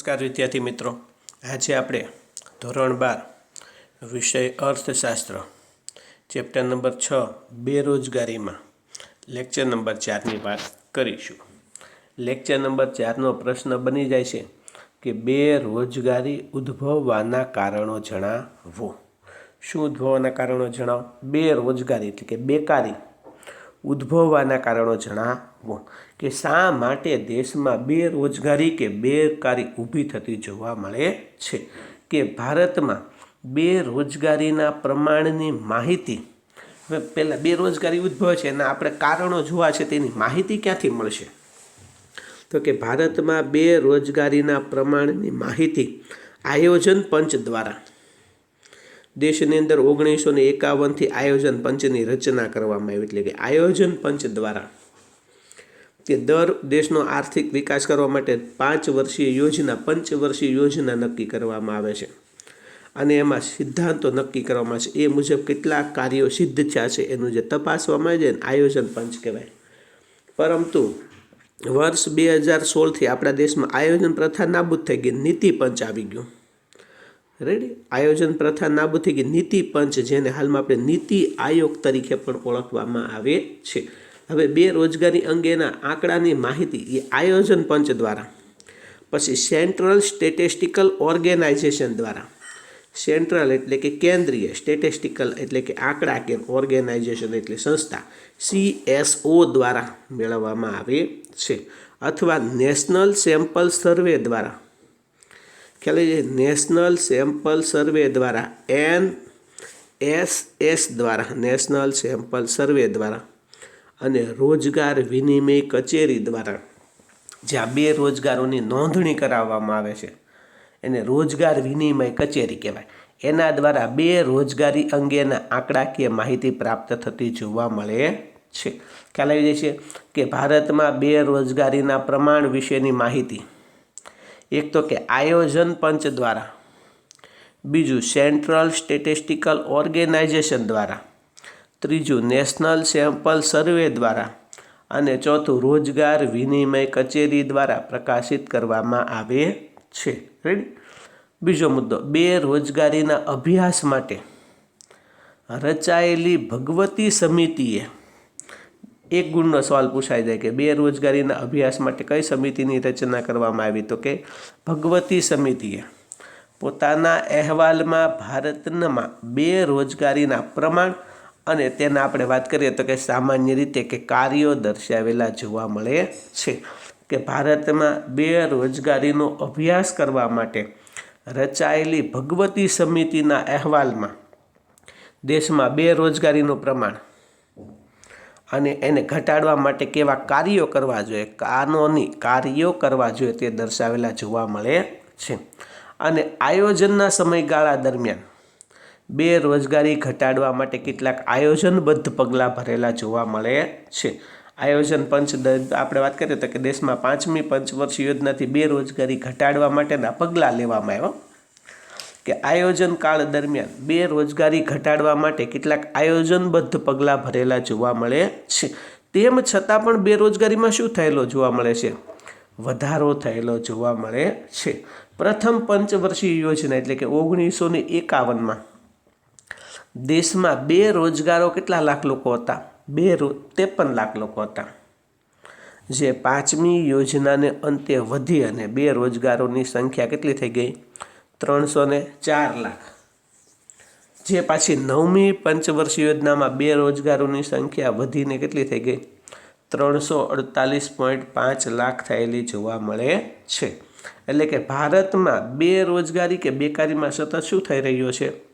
નમસ્કાર વિદ્યાર્થી મિત્રો. આજે આપણે ધોરણ બાર, વિષય અર્થશાસ્ત્ર, ચેપ્ટર નંબર છ, બેરોજગારીમાં. લેક્ચર નંબર ચારની વાત કરીશું. લેક્ચર નંબર ચારનો પ્રશ્ન બની જાય છે કે બેરોજગારી ઉદ્ભવવાના કારણો જણાવો. શું ઉદ્ભવવાના કારણો જણાવો? બેરોજગારી એટલે કે બેકારી. ઉદ્ભવવાના કારણો જણાવો. કે શા માટે દેશમાં બેરોજગારી કે બેકારી ઊભી થતી જોવા મળે છે? કે ભારતમાં બેરોજગારીના પ્રમાણની માહિતી પહેલાં બેરોજગારી ઉદ્ભવે છે એના આપણે કારણો જોવા છે તેની માહિતી ક્યાંથી મળશે? તો કે ભારતમાં બેરોજગારીના પ્રમાણની માહિતી આયોજન પંચ દ્વારા, દેશની અંદર ઓગણીસો ને એકાવનથી આયોજન પંચની રચના કરવામાં આવી. એટલે કે આયોજન પંચ દ્વારા તે દર દેશનો આર્થિક વિકાસ કરવા માટે પાંચ વર્ષીય યોજના, પંચવર્ષીય યોજના નક્કી કરવામાં આવે છે. અને એમાં સિદ્ધાંતો નક્કી કરવામાં છે. એ મુજબ કેટલા કાર્યો સિદ્ધ થયા છે. એનું જે તપાસવામાં આવે છે આયોજન પંચ કહેવાય. પરંતુ વર્ષ બે હજાર સોળથી આપણા દેશમાં આયોજન પ્રથા નાબૂદ થઈ ગઈ. નીતિ પંચ આવી ગયું. રેડી આયોજન પ્રથા નાબૂદ થઈ ગઈ. નીતિ પંચ જેને હાલમાં આપણે નીતિ આયોગ તરીકે પણ ઓળખવામાં આવે છે. હવે બેરોજગારી અંગેના આંકડાની માહિતી એ આયોજન પંચ દ્વારા, પછી સેન્ટ્રલ સ્ટેટિસ્ટિકલ ઓર્ગેનાઇઝેશન દ્વારા. સેન્ટ્રલ એટલે કે કેન્દ્રીય સ્ટેટિસ્ટિકલ એટલે કે આંકડા કે ઓર્ગેનાઇઝેશન એટલે સંસ્થા સીએસઓ દ્વારા મેળવવામાં આવે છે, અથવા નેશનલ સેમ્પલ સર્વે દ્વારા. ખ્યાલ છે નેશનલ સેમ્પલ સર્વે દ્વારા, એન એસ એસ દ્વારા, નેશનલ સેમ્પલ સર્વે દ્વારા. અને રોજગાર વિનિમય કચેરી દ્વારા જ્યાં બે રોજગારોની નોંધણી કરાવવામાં આવે છે. એને રોજગાર વિનિમય કચેરી કહેવાય. એના દ્વારા બે રોજગારી અંગેના આંકડાકીય માહિતી પ્રાપ્ત થતી જોવા મળે છે. ખ્યાલ આવી જાય છે કે ભારતમાં બે રોજગારીના પ્રમાણ વિશેની માહિતી. એક તો કે આયોજન પંચ દ્વારા, બીજું સેન્ટ્રલ સ્ટેટિસ્ટિકલ ઓર્ગેનાઇઝેશન દ્વારા ત્રીજું નેશનલ સેમ્પલ સર્વે દ્વારા અને ચોથું રોજગાર વિનિમય કચેરી દ્વારા પ્રકાશિત કરવામાં આવે છે. રેડી બીજો મુદ્દો, બે રોજગારીના અભ્યાસ માટે રચાયેલી ભગવતી સમિતિએ, એક ગુણનો સવાલ પૂછાઈ જાય કે બેરોજગારીના અભ્યાસ માટે કઈ સમિતિની રચના કરવામાં આવી? તો કે ભગવતી સમિતિએ પોતાના અહેવાલમાં ભારતમાં બેરોજગારીના પ્રમાણ અને તેના આપણે વાત કરીએ તો કે સામાન્ય રીતે કે કાર્યો દર્શાવેલા જોવા મળે છે કે ભારતમાં બેરોજગારીનો અભ્યાસ કરવા માટે રચાયેલી ભગવતી સમિતિના અહેવાલમાં દેશમાં બેરોજગારીનું પ્રમાણ અને એને ઘટાડવા માટે કેવા કાર્યો કરવા જોઈએ, કાનોની કાર્યો કરવા જોઈએ તે દર્શાવેલા જોવા મળે છે. અને આયોજનના સમયગાળા દરમિયાન બેરોજગારી ઘટાડવા માટે કેટલાક આયોજનબદ્ધ પગલાં ભરેલા જોવા મળે છે. આયોજન પંચ આપણે વાત કરીએ તો કે દેશમાં પાંચમી પંચવર્ષ યોજનાથી બેરોજગારી ઘટાડવા માટેના પગલાં લેવામાં આવ્યા. કે આયોજન કાળ દરમિયાન બેરોજગારી ઘટાડવા માટે કેટલાક આયોજનબદ્ધ પગલાં ભરેલા જોવા મળે છે. તેમ છતાં પણ બેરોજગારીમાં શું થયેલો જોવા મળે છે? વધારો થયેલો જોવા મળે છે. પ્રથમ પંચવર્ષીય યોજના એટલે કે ઓગણીસો ને એકાવનમાં દેશમાં બે રોજગારો કેટલા લાખ લોકો હતા? બે ત્રેપન લાખ લોકો હતા. જે પાંચમી યોજનાને અંતે વધી અને બે રોજગારોની સંખ્યા કેટલી થઈ ગઈ? ત્રણસો ને ચાર લાખ. જે પાછી નવમી પંચવર્ષ યોજનામાં બે રોજગારોની સંખ્યા વધીને કેટલી થઈ ગઈ? ત્રણસો અડતાલીસ પોઈન્ટ પાંચ લાખ થયેલી જોવા મળે છે. એટલે કે ભારતમાં બેરોજગારી કે બેકારીમાં સતત શું થઈ રહ્યો છે?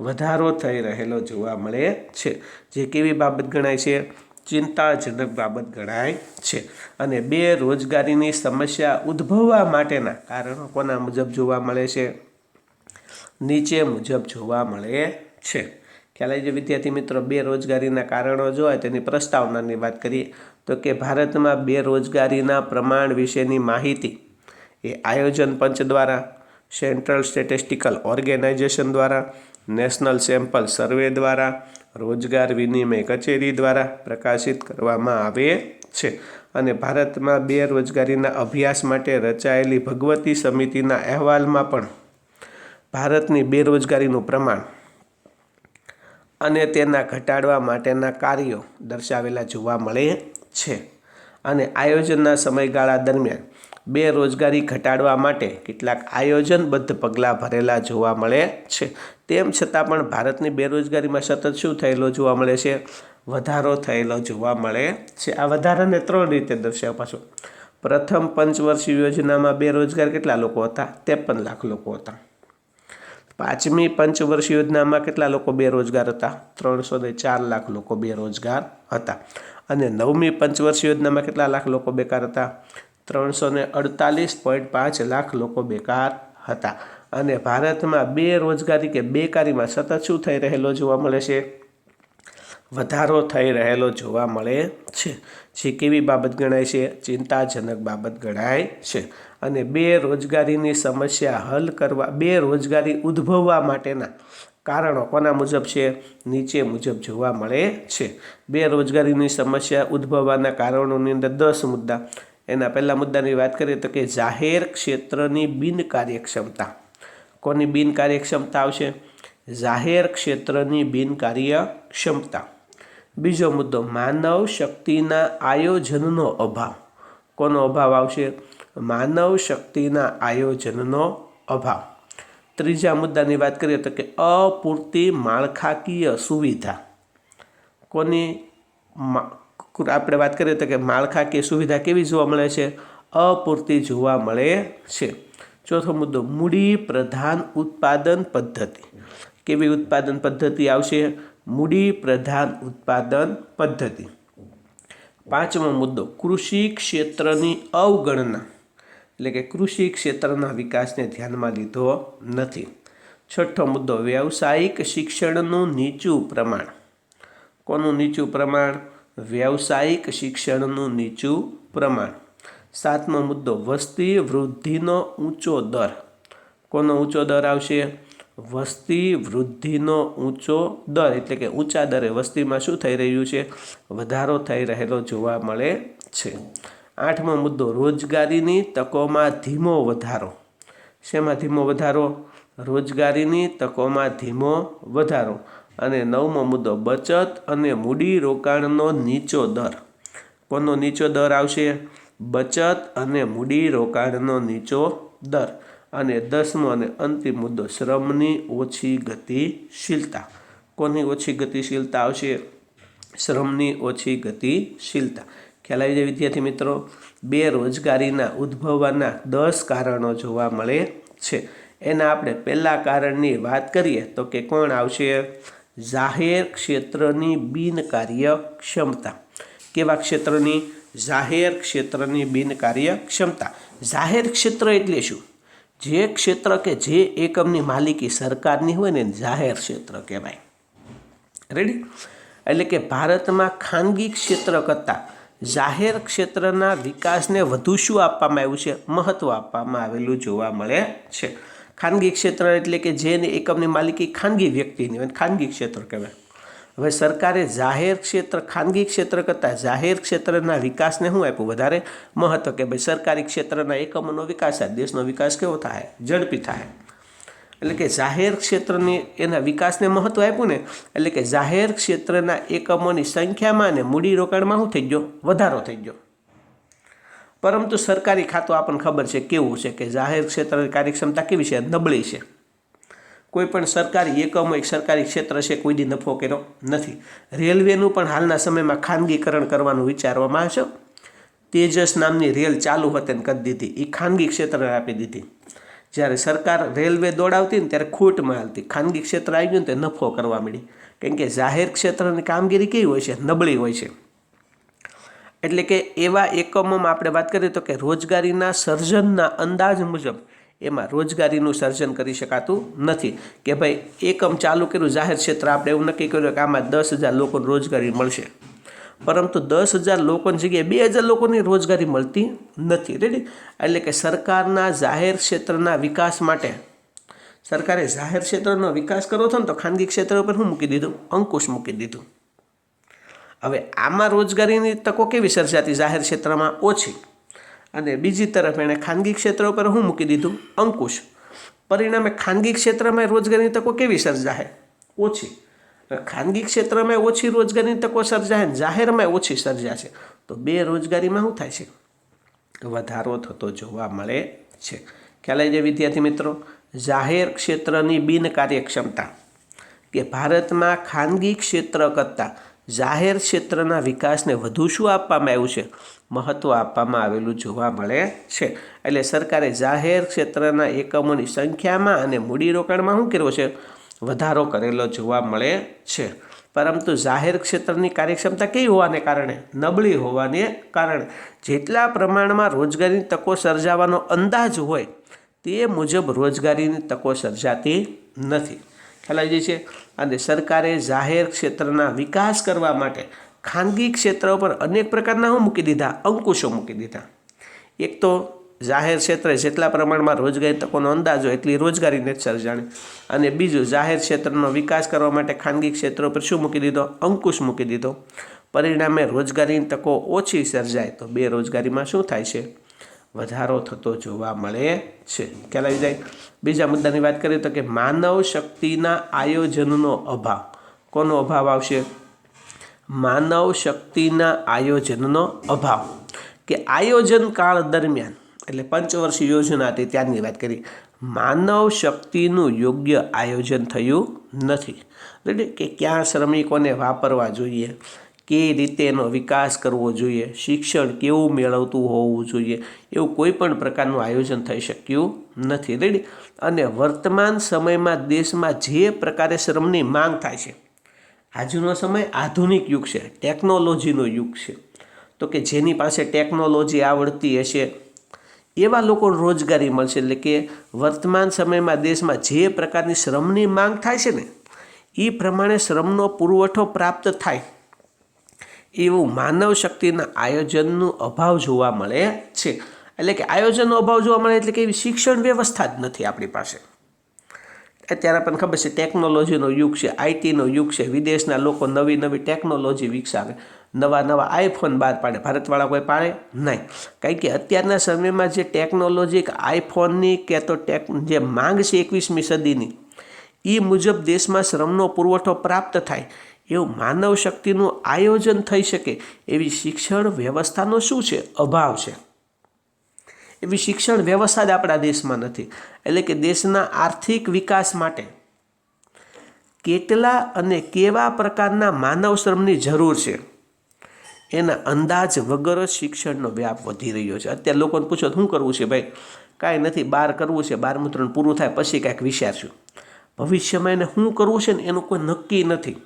વધારો થઈ રહેલો જોવા મળે છે. જે કેવી બાબત ગણાય છે? ચિંતાજનક બાબત ગણાય છે. અને બે રોજગારીની સમસ્યા ઉદ્ભવવા માટેના કારણો કોના મુજબ જોવા મળે છે? નીચે મુજબ જોવા મળે છે. ખ્યાલ આવી વિદ્યાર્થી મિત્રો બેરોજગારીના કારણો જોવાય તેની પ્રસ્તાવનાની વાત કરીએ તો કે ભારતમાં બેરોજગારીના પ્રમાણ વિશેની માહિતી એ આયોજન પંચ દ્વારા, સેન્ટ્રલ સ્ટેટિસ્ટિકલ ઓર્ગેનાઇઝેશન દ્વારા નેશનલ સેમ્પલ સર્વે દ્વારા, રોજગાર વિનિમય કચેરી દ્વારા પ્રકાશિત કરવામાં આવે છે. અને ભારતમાં બેરોજગારીના અભ્યાસ માટે રચાયેલી ભગવતી સમિતિના અહેવાલમાં પણ ભારતની બેરોજગારીનું પ્રમાણ અને તેના ઘટાડવા માટેના કાર્યો દર્શાવેલા જોવા મળે છે. અને આયોજનના સમયગાળા દરમિયાન બેરોજગારી ઘટાડવા માટે કેટલાક આયોજનબદ્ધ પગલાં ભરેલા જોવા મળે છે. તેમ છતાં પણ ભારતની બેરોજગારીમાં સતત શું થયેલો જોવા મળે છે? વધારો થયેલો જોવા મળે છે. આ વધારાને ત્રણ રીતે દર્શાવ પાછો. પ્રથમ પંચવર્ષીય યોજનામાં બેરોજગાર કેટલા લોકો હતા? ત્રેપન લાખ લોકો હતા. પાંચમી પંચવર્ષ યોજનામાં કેટલા લોકો બેરોજગાર હતા? ત્રણસો ને ચાર લાખ લોકો બેરોજગાર હતા. અને નવમી પંચવર્ષ યોજનામાં કેટલા લાખ લોકો બેકાર હતા? ત્રણસો ને અડતાલીસ પોઈન્ટ પાંચ લાખ લોકો બેકાર હતા. અને ભારતમાં બેરોજગારી કે બેકારીમાં સતત શું થઈ રહેલો જોવા મળે છે? વધારો થઈ રહેલો જોવા મળે છે. જે કેવી બાબત ગણાય છે? ચિંતાજનક બાબત ગણાય છે. અને બેરોજગારીની સમસ્યા હલ કરવા બેરોજગારી ઉદ્ભવવા માટેના કારણો કોના મુજબ છે? નીચે મુજબ જોવા મળે છે. બેરોજગારીની સમસ્યા ઉદ્ભવવાના કારણોની અંદર દસ મુદ્દા. એના પહેલાં મુદ્દાની વાત કરીએ તો કે જાહેર ક્ષેત્રની બિનકાર્યક્ષમતા કોની બિનકાર્યક્ષમતા આવશે? જાહેર ક્ષેત્રની બિનકાર્યક્ષમતા બીજો મુદ્દો, માનવ શક્તિના આયોજનનો અભાવ. કોનો અભાવ આવશે? માનવ શક્તિના આયોજનનો અભાવ. ત્રીજા મુદ્દાની વાત કરીએ તો કે અપૂરતી માળખાકીય સુવિધા. કોની આપણે વાત કરીએ તો કે માળખાકીય સુવિધા કેવી જોવા મળે છે? અપૂરતી જોવા મળે છે. ચોથો મુદ્દો, મૂડી પ્રધાન ઉત્પાદન પદ્ધતિ. કેવી ઉત્પાદન પદ્ધતિ આવશે? મૂડી પ્રધાન ઉત્પાદન પદ્ધતિ. પાંચમો મુદ્દો, કૃષિ ક્ષેત્રની અવગણના. એટલે કે કૃષિ ક્ષેત્રના વિકાસને ધ્યાનમાં લીધો નથી. છઠ્ઠો મુદ્દો, વ્યવસાયિક શિક્ષણનું નીચું પ્રમાણ. કોનું નીચું પ્રમાણ? વ્યવસાયિક શિક્ષણનું નીચું પ્રમાણ. સાતમો મુદ્દો, વસ્તી વૃદ્ધિનો ઊંચો દર. કોનો ઊંચો દર આવશે? વસ્તી વૃદ્ધિનો ઊંચો દર, એટલે કે ઊંચા દરે. વસ્તીમાં શું થઈ રહ્યું છે? વધારો થઈ રહેલો જોવા મળે છે. આઠમો મુદ્દો, રોજગારીની તકોમાં ધીમો વધારો. શેમાં ધીમો વધારો? રોજગારીની તકોમાં ધીમો વધારો. અને નવમો મુદ્દો, બચત અને મૂડી રોકાણનો નીચો દર. કોનો નીચો દર આવશે? બચત અને મૂડી રોકાણનો નીચો દર. અને દસમો અને અંતિમ મુદ્દો, શ્રમની ઓછી ગતિશીલતા. કોની ઓછી ગતિશીલતા આવશે? શ્રમની ઓછી ગતિશીલતા. ખ્યાલ આવી જાય વિદ્યાર્થી મિત્રો? બેરોજગારીના ઉદ્ભવવાના દસ કારણો જોવા મળે છે. એના આપણે પહેલાં કારણની વાત કરીએ તો કે કોણ આવશે? જાહેર ક્ષેત્રની બિનકાર્યક્ષમતા. કેવા ક્ષેત્રની? જાહેર ક્ષેત્રની બિનકાર્યક્ષમતા. જાહેર ક્ષેત્ર એટલે શું? જે ક્ષેત્ર કે જે એકમની માલિકી સરકારની હોય ને જાહેર ક્ષેત્ર કહેવાય. રેડી એટલે કે ભારતમાં ખાનગી ક્ષેત્ર કરતાં જાહેર ક્ષેત્રના વિકાસને વધુ શું આપવામાં આવ્યું છે? મહત્ત્વ આપવામાં આવેલું જોવા મળે છે. ખાનગી ક્ષેત્ર એટલે કે જેની એકમની માલિકી ખાનગી વ્યક્તિની હોય ખાનગી ક્ષેત્ર કહેવાય. હવે સરકારે જાહેર ક્ષેત્ર, ખાનગી ક્ષેત્ર કરતાં જાહેર ક્ષેત્રના વિકાસને શું આપ્યું? વધારે મહત્ત્વ કે ભાઈ સરકારી ક્ષેત્રના એકમોનો વિકાસ થાય, દેશનો વિકાસ કેવો થાય? ઝડપી થાય. એટલે કે જાહેર ક્ષેત્રની એના વિકાસને મહત્ત્વ આપ્યું ને? એટલે કે જાહેર ક્ષેત્રના એકમોની સંખ્યામાં અને મૂડીરોકાણમાં શું થઈ ગયો? વધારો થઈ ગયો. પરંતુ સરકારી ખાતું આપણને ખબર છે, કેવું છે કે જાહેર ક્ષેત્રની કાર્યક્ષમતા કેવી છે? નબળી છે. કોઈ પણ સરકારી એકમો, એક સરકારી ક્ષેત્ર છે, કોઈ દી નફો કર્યો નથી. રેલવેનું પણ હાલના સમયમાં ખાનગીકરણ કરવાનું વિચારવામાં આવશે તેજસ નામની રેલ ચાલુ હતી કરી દીધી. એ ખાનગી ક્ષેત્રને આપી દીધી. જ્યારે સરકાર રેલવે દોડાવતી ને ત્યારે ખૂટમાં હાલતી. ખાનગી ક્ષેત્ર આવી ગયું ને તે નફો કરવા મળી કેમ કે જાહેર ક્ષેત્રની કામગીરી કેવી હોય છે? નબળી હોય છે. એટલે કે એવા એકમોમાં આપણે વાત કરીએ તો કે રોજગારીના સર્જનના અંદાજ મુજબ એમાં રોજગારીનું સર્જન કરી શકાતું નથી. કે ભાઈ એકમ ચાલુ કર્યું, જાહેર ક્ષેત્ર આપણે એવું નક્કી કર્યું કે આમાં દસ હજાર લોકોને રોજગારી મળશે. પરંતુ દસ હજાર લોકોની જગ્યાએ બે હજાર લોકોની રોજગારી મળતી નથી. રેડી એટલે કે સરકારના જાહેર ક્ષેત્રના વિકાસ માટે, સરકારે જાહેર ક્ષેત્રનો વિકાસ કરવો હતો ને તો ખાનગી ક્ષેત્ર ઉપર શું મૂકી દીધું? અંકુશ મૂકી દીધું. હવે આમાં રોજગારીની તકો કેવી સર્જાતી જાહેર ક્ષેત્રમાં ઓછી? અને બીજી તરફ એણે ખાનગી ક્ષેત્ર ઉપર હું મૂકી દીધું અંકુશ. પરિણામે ખાનગી ક્ષેત્રમાં રોજગારીની તકો કેવી સર્જાય ઓછી. ખાનગી ક્ષેત્રમાં ઓછી રોજગારીની તકો સર્જાય જાહેરમાં ઓછી સર્જાશે, તો બે રોજગારીમાં શું થાય છે? વધારો થતો જોવા મળે છે. ખ્યાલ આવી જાય વિદ્યાર્થી મિત્રો? જાહેર ક્ષેત્રની બિનકાર્યક્ષમતા કે ભારતમાં ખાનગી ક્ષેત્ર કરતાં જાહેર ક્ષેત્રના વિકાસને વધુ શું આપવામાં આવ્યું છે? મહત્ત્વ આપવામાં આવેલું જોવા મળે છે. એટલે સરકારે જાહેર ક્ષેત્રના એકમોની સંખ્યામાં અને મૂડીરોકાણમાં શું કર્યો છે? વધારો કરેલો જોવા મળે છે. પરંતુ જાહેર ક્ષેત્રની કાર્યક્ષમતા કેવી હોવાને કારણે? નબળી હોવાને કારણે. જેટલા પ્રમાણમાં રોજગારીની તકો સર્જાવાનો અંદાજ હોય, તે મુજબ રોજગારીની તકો સર્જાતી નથી. ખ્યાલ આવી જાય છે. અને સરકારે જાહેર ક્ષેત્રના વિકાસ કરવા માટે ખાનગી ક્ષેત્ર ઉપર અનેક પ્રકારના હું મૂકી દીધા, અંકુશો મૂકી દીધા. એક તો જાહેર ક્ષેત્રે જેટલા પ્રમાણમાં રોજગારી તકોનો અંદાજ એટલી રોજગારીને જ સર્જાણી અને બીજું, જાહેર ક્ષેત્રનો વિકાસ કરવા માટે ખાનગી ક્ષેત્રો પર શું મૂકી દીધો? અંકુશ મૂકી દીધો. પરિણામે રોજગારીની તકો ઓછી સર્જાય તો બેરોજગારીમાં શું થાય છે? વધારો થતો જોવા મળે છે. ખ્યાલ આવી જાય? બીજા મુદ્દાની વાત કરીએ તો કે માનવ શક્તિના આયોજનનો અભાવ. કોનો અભાવ આવશે? માનવ શક્તિના આયોજનનો અભાવ. કે આયોજન કાળ દરમિયાન, એટલે પંચવર્ષીય યોજના હતી ત્યારની વાત કરી માનવ શક્તિનું યોગ્ય આયોજન થયું નથી. એટલે કે ક્યાં શ્રમિકોને વાપરવા જોઈએ? કે રીતે એનો વિકાસ કરવો જોઈએ, શિક્ષણ કેવું મેળવતું હોવું જોઈએ, એવું કોઈ પણ પ્રકારનું આયોજન થઈ શક્યું નથી, રેડી? અને વર્તમાન સમયમાં દેશમાં જે પ્રકારે શ્રમની માંગ થાય છે, આજનો સમય આધુનિક યુગ છે, ટેકનોલોજીનો યુગ છે. તો કે જેની પાસે ટેકનોલોજી આવડતી હશે, એવા લોકો રોજગારી મળશે. એટલે કે વર્તમાન સમયમાં દેશમાં જે પ્રકારની શ્રમની માંગ થાય છે ને એ પ્રમાણે શ્રમનો પુરવઠો પ્રાપ્ત થાય. એવું માનવ શક્તિના આયોજનનો અભાવ જોવા મળે છે. એટલે કે આયોજનનો અભાવ જોવા મળે એટલે કે એવી શિક્ષણ વ્યવસ્થા જ નથી આપણી પાસે. અત્યારે આપણને ખબર છે ટેકનોલોજીનો યુગ છે, આઈટીનો યુગ છે, વિદેશના લોકો નવી નવી ટેકનોલોજી વિકસાવે. નવા નવા આઈફોન બહાર પાડે, ભારતવાળા કોઈ પાડે નહીં. કારણ કે અત્યારના સમયમાં જે ટેકનોલોજી આઈફોનની કે તો ટેક, જે માંગ છે એકવીસમી સદીની એ મુજબ દેશમાં શ્રમનો પુરવઠો પ્રાપ્ત થાય. એવું માનવ શક્તિનું આયોજન થઈ શકે એવી શિક્ષણ વ્યવસ્થાનો શું છે? અભાવ છે. એવી શિક્ષણ વ્યવસ્થા જ આપણા દેશમાં નથી. એટલે કે દેશના આર્થિક વિકાસ માટે કેટલા અને કેવા પ્રકારના માનવ શ્રમની જરૂર છે? એના અંદાજ વગર જ શિક્ષણનો વ્યાપ વધી રહ્યો છે. અત્યારે લોકોને પૂછો, શું કરવું છે ભાઈ? કાંઈ નથી બહાર કરવું છે બારમું ત્રણ પૂરું થાય, પછી કાંઈક વિચારશું. ભવિષ્યમાં એને શું કરવું છે ને, એનું કોઈ નક્કી નથી.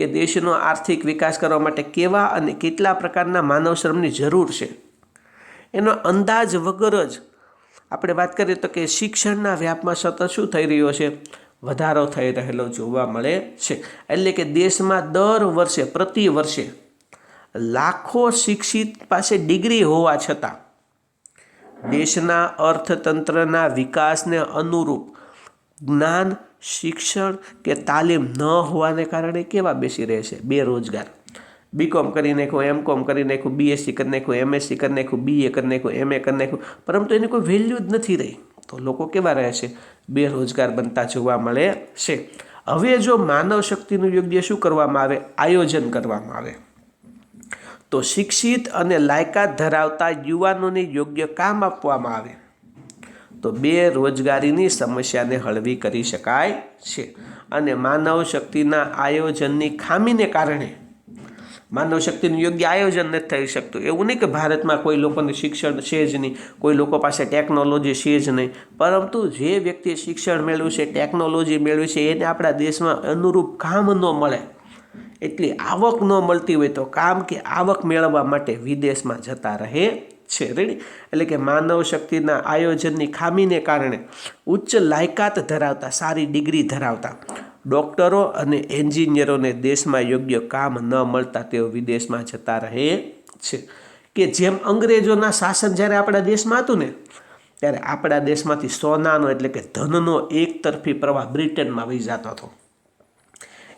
કે દેશનો આર્થિક વિકાસ કરવા માટે કેવા અને કેટલા પ્રકારના માનવ શ્રમની જરૂર છે? એનો અંદાજ વગર જ આપણે વાત કરીએ તો કે શિક્ષણના વ્યાપમાં સતત શું થઈ રહ્યો છે? વધારો થઈ રહેલો જોવા મળે છે. એટલે કે દેશમાં દર વર્ષે, પ્રતિ વર્ષે લાખો શિક્ષિત પાસે ડિગ્રી હોવા છતાં દેશના અર્થતંત્રના વિકાસને અનુરૂપ જ્ઞાન શિક્ષણ કે તાલીમ ન હોવાને કારણે કેવા બેસી રહે છે? બેરોજગાર બીકોમ કરી નાખ્યું એમ કોમ કરી નાખ્યું બીએસસી કરી નાખ્યું એમએસસી કરી નાખ્યું બીએ કરી નાખ્યું એમએ કરી નાખ્યું. પરંતુ એની કોઈ વેલ્યુ જ નથી રહી. તો લોકો કેવા રહે છે? બેરોજગાર બનતા જોવા મળે છે. હવે જો માનવ શક્તિનું યોગ્ય શું કરવામાં આવે? આયોજન કરવામાં આવે. તો શિક્ષિત અને લાયકાત ધરાવતા યુવાનોને યોગ્ય કામ આપવામાં આવે. તો બે રોજગારીની સમસ્યાને હળવી કરી શકાય છે. અને માનવ શક્તિના આયોજનની ખામીને કારણે માનવ શક્તિનું યોગ્ય આયોજન નથી થઈ શકતું. એવું નહીં કે ભારતમાં કોઈ લોકોને શિક્ષણ છે જ નહીં, કોઈ લોકો પાસે ટેકનોલોજી છે જ નહીં. પરંતુ જે વ્યક્તિએ શિક્ષણ મેળવ્યું છે, ટેકનોલોજી મેળવી છે, એને આપણા દેશમાં અનુરૂપ કામ ન મળે, એટલી આવક ન મળતી હોય તો કામ કે આવક મેળવવા માટે વિદેશમાં જતા રહે છે. રેડી એટલે કે માનવ શક્તિના આયોજનની ખામીને કારણે ઉચ્ચ લાયકાત ધરાવતા, સારી ડિગ્રી ધરાવતા ડૉક્ટરો અને એન્જિનિયરોને દેશમાં યોગ્ય કામ ન મળતા તેઓ વિદેશમાં જતા રહે છે. કે જેમ અંગ્રેજોના શાસન જ્યારે આપણા દેશમાં હતું ને, ત્યારે આપણા દેશમાંથી સોનાનો એટલે કે ધનનો એક તરફી પ્રવાહ બ્રિટનમાં વહી જતો હતો.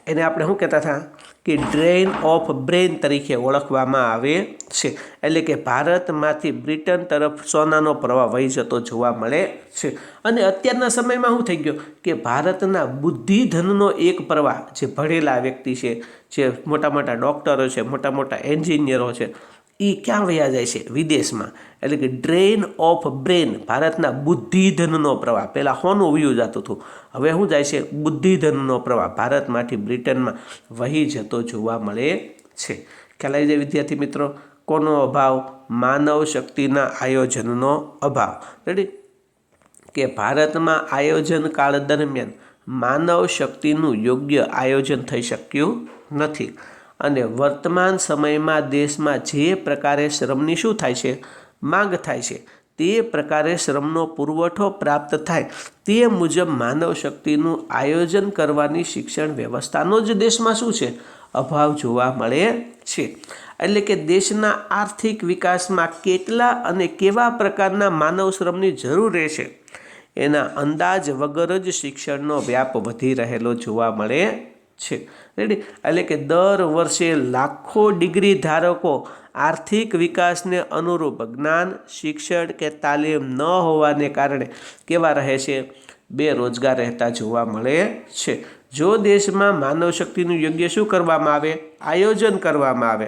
એને આપણે શું કહેતા હતા? કે ડ્રેઇન ઓફ બ્રેન તરીકે ઓળખવામાં આવે છે. એટલે કે ભારતમાંથી બ્રિટન તરફ સોનાનો પ્રવાહ વહી જતો જોવા મળે છે. અને અત્યારના સમયમાં શું થઈ ગયો? કે ભારતના બુદ્ધિધનનો એક પ્રવાહ જે ભણેલા વ્યક્તિ છે, જે મોટા મોટા ડૉક્ટરો છે, મોટા મોટા એન્જિનિયરો છે એ ક્યાં વયા જાય છે? વિદેશમાં. એટલે કે ડ્રેઇન ઓફ બ્રેન ભારતના બુદ્ધિધનનો પ્રવાહ. પહેલાં હોનું વ્યૂ જતું હતું. હવે શું જાય છે? બુદ્ધિધનનો પ્રવાહ. ભારતમાંથી બ્રિટનમાં વહી જતો જોવા મળે છે. ખ્યાલ આવી જાય વિદ્યાર્થી મિત્રો? કોનો અભાવ? માનવ શક્તિના આયોજનનો અભાવ. રેડી કે ભારતમાં આયોજન કાળ દરમિયાન માનવ શક્તિનું યોગ્ય આયોજન થઈ શક્યું નથી. અને વર્તમાન સમયમાં દેશમાં જે પ્રકારે શ્રમની શું થાય છે? માંગ થાય છે. તે પ્રકારે શ્રમનો પુરવઠો પ્રાપ્ત થાય. તે મુજબ માનવ શક્તિનું આયોજન કરવાની શિક્ષણ વ્યવસ્થાનો જ દેશમાં શું છે? અભાવ જોવા મળે છે. એટલે કે દેશના આર્થિક વિકાસમાં કેટલા અને કેવા પ્રકારના માનવ શ્રમની જરૂર રહેશે? એના અંદાજ વગર જ શિક્ષણનો વ્યાપ વધી રહેલો જોવા મળે છે. રેડી એટલે કે દર વર્ષે લાખો ડિગ્રી ધારકો આર્થિક વિકાસને અનુરૂપ જ્ઞાન, શિક્ષણ કે તાલીમ ન હોવાને કારણે કેવા રહે છે? બેરોજગાર રહેતા જોવા મળે છે. જો દેશમાં માનવ શક્તિનું યોગ્ય શું કરવામાં આવે? આયોજન કરવામાં આવે.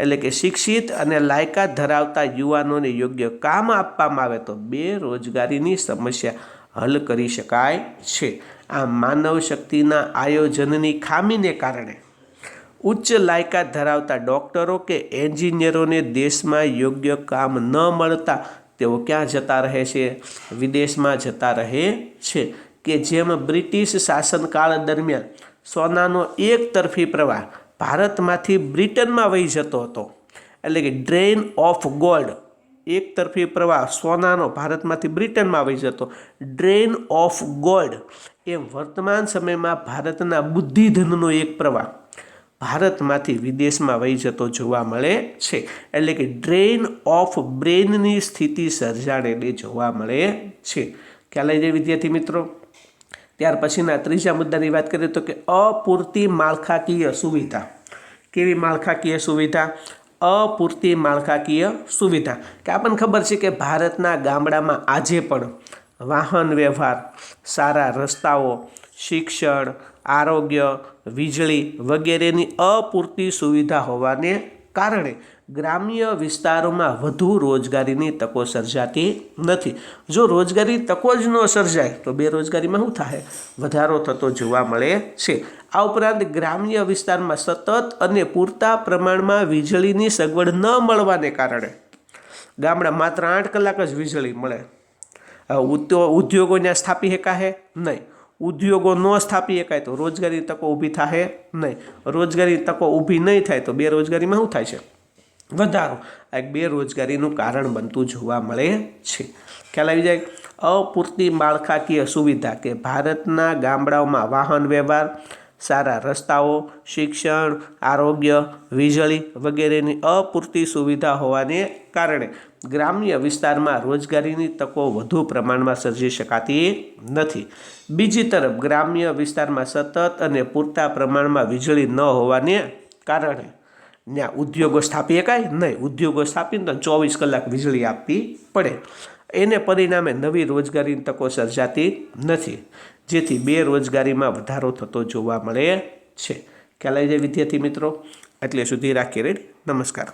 એટલે કે શિક્ષિત અને લાયકાત ધરાવતા યુવાનોને યોગ્ય કામ આપવામાં આવે તો બેરોજગારીની સમસ્યા હલ કરી શકાય છે. આ માનવ શક્તિના આયોજનની ખામીને કારણે ઉચ્ચ લાયકાત ધરાવતા ડૉક્ટરો કે એન્જિનિયરોને દેશમાં યોગ્ય કામ ન મળતા તેઓ ક્યાં જતા રહે છે? વિદેશમાં જતા રહે છે કે જેમ બ્રિટિશ શાસનકાળ દરમિયાન સોનાનો એક તરફી પ્રવાહ ભારતમાંથી બ્રિટનમાં વહી જતો હતો. એટલે કે ડ્રેઇન ઓફ ગોલ્ડ એક તરફી પ્રવાહ સોનાનો ભારતમાંથી બ્રિટનમાં આવી જતો. ડ્રેન ઓફ ગોલ્ડ એ વર્તમાન સમયમાં ભારતના બુદ્ધિધનનો એક પ્રવાહ. ભારતમાંથી વિદેશમાં વહી જતો જોવા મળે છે. એટલે કે ડ્રેઇન ઓફ બ્રેનની સ્થિતિ સર્જાણેલી જોવા મળે છે. ખ્યાલ આવી જાય વિદ્યાર્થી મિત્રો? ત્યાર પછીના ત્રીજા મુદ્દાની વાત કરીએ તો કે અપૂરતી માળખાકીય સુવિધા. કેવી માળખાકીય સુવિધા? અપૂરતી માળખાકીય સુવિધા. કે આપણને ખબર છે કે ભારતના ગામડામાં આજે પણ વાહન વ્યવહાર, સારા રસ્તાઓ, શિક્ષણ, આરોગ્ય, વીજળી વગેરેની અપૂરતી સુવિધા હોવાને કારણે ગ્રામ્ય વિસ્તારોમાં વધુ રોજગારીની તકો સર્જાતી નથી. જો રોજગારી તકો જ ન સર્જાય, તો બેરોજગારીમાં શું થાય? વધારો થતો જોવા મળે છે. આ ઉપરાંત ગ્રામ્ય વિસ્તારમાં સતત અને પૂરતા પ્રમાણમાં વીજળીની સગવડ ન મળવાને કારણે ગામડા માત્ર આઠ કલાક જ વીજળી મળે. ઉદ્યોગો ત્યાં સ્થાપી શકાશે નહીં. ઉદ્યોગો ન સ્થાપી શકાય તો રોજગારી તકો ઊભી થાય? નહીં. રોજગારી તકો ઊભી નહીં થાય તો બેરોજગારીમાં શું થાય છે? વધારો. આ એક બેરોજગારીનું કારણ બનતું જોવા મળે છે. ખ્યાલ આવી જાય? અપૂરતી માળખાકીય સુવિધા કે ભારતના ગામડાઓમાં વાહન વ્યવહાર, સારા રસ્તાઓ, શિક્ષણ, આરોગ્ય, વીજળી વગેરેની અપૂરતી સુવિધા હોવાને કારણે ગ્રામ્ય વિસ્તારમાં રોજગારીની તકો વધુ પ્રમાણમાં સર્જી શકાતી નથી. બીજી તરફ, ગ્રામ્ય વિસ્તારમાં સતત અને પૂરતા પ્રમાણમાં વીજળી ન હોવાને કારણે ત્યાં ઉદ્યોગો સ્થાપી શકાય? નહીં. ઉદ્યોગો સ્થાપીને તો ચોવીસ કલાક વીજળી આપવી પડે. એને પરિણામે નવી રોજગારીની તકો સર્જાતી નથી, જેથી બેરોજગારીમાં વધારો થતો જોવા મળે છે. ખ્યાલ આવી જાય વિદ્યાર્થી મિત્રો? એટલે સુધી રાખીએ રેડ નમસ્કાર.